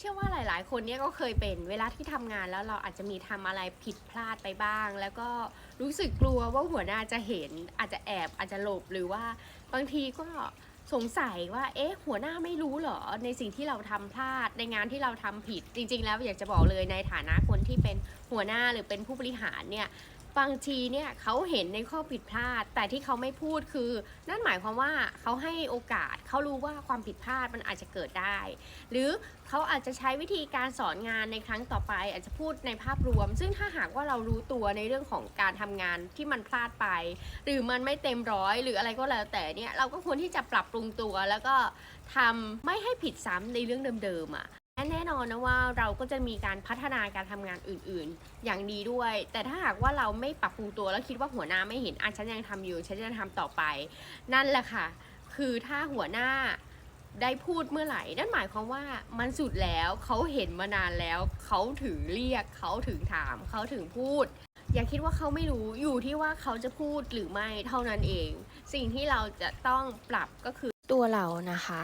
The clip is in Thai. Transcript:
เชื่อว่าหลาย ๆ คนเนี่ยก็เคยเป็นเวลาที่ทำงานแล้วเราอาจจะมีทำอะไรผิดพลาดไปบ้าง แล้วก็รู้สึกกลัวว่าหัวหน้าจะเห็น อาจจะแอบอาจจะหลบหรือว่า บางทีก็สงสัยว่า เอ๊ะ หัวหน้าไม่รู้เหรอ ในสิ่งที่เราทำพลาดในงานที่เราทำผิด จริง ๆ แล้วอยากจะบอกเลยในฐานะคนที่เป็นหัวหน้าหรือเป็นผู้บริหารเนี่ย บางทีเนี่ยเขาเห็นในข้อผิดพลาด แต่ที่เขาไม่พูดคือ นั่นหมายความว่าเขาให้โอกาสเขารู้ว่าความผิดพลาดมันอาจจะเกิดได้ หรือเขาอาจจะใช้วิธีการสอนงานในครั้งต่อไป อาจจะพูดในภาพรวม ซึ่งถ้าหากว่าเรารู้ตัวในเรื่องของการทำงานที่มันพลาดไป หรือมันไม่เต็มร้อย หรืออะไรก็แล้วแต่เนี่ยเราก็ควรที่จะปรับปรุงตัวแล้วก็ทำไม่ให้ผิดซ้ำในเรื่องเดิมๆอะ และแน่นอนนะว่าเราก็จะมีการพัฒนาการทำงานอื่นๆ อย่างดีด้วย แต่ถ้าหากว่าเราไม่ปรับปรุงตัวแล้วคิดว่าหัวหน้าไม่เห็นอะฉันยังทำอยู่ฉันจะทำต่อไป นั่นแหละค่ะ คือถ้าหัวหน้าได้พูดเมื่อไหร่ นั่นหมายความว่ามันสุดแล้วเขาเห็นมานานแล้วเขาถึงเรียกเขาถึงถามเขาถึงพูด อย่าคิดว่าเขาไม่รู้อยู่ที่ว่าเขาจะพูดหรือไม่เท่านั้นเอง สิ่งที่เราจะต้องปรับก็คือตัวเรานะคะ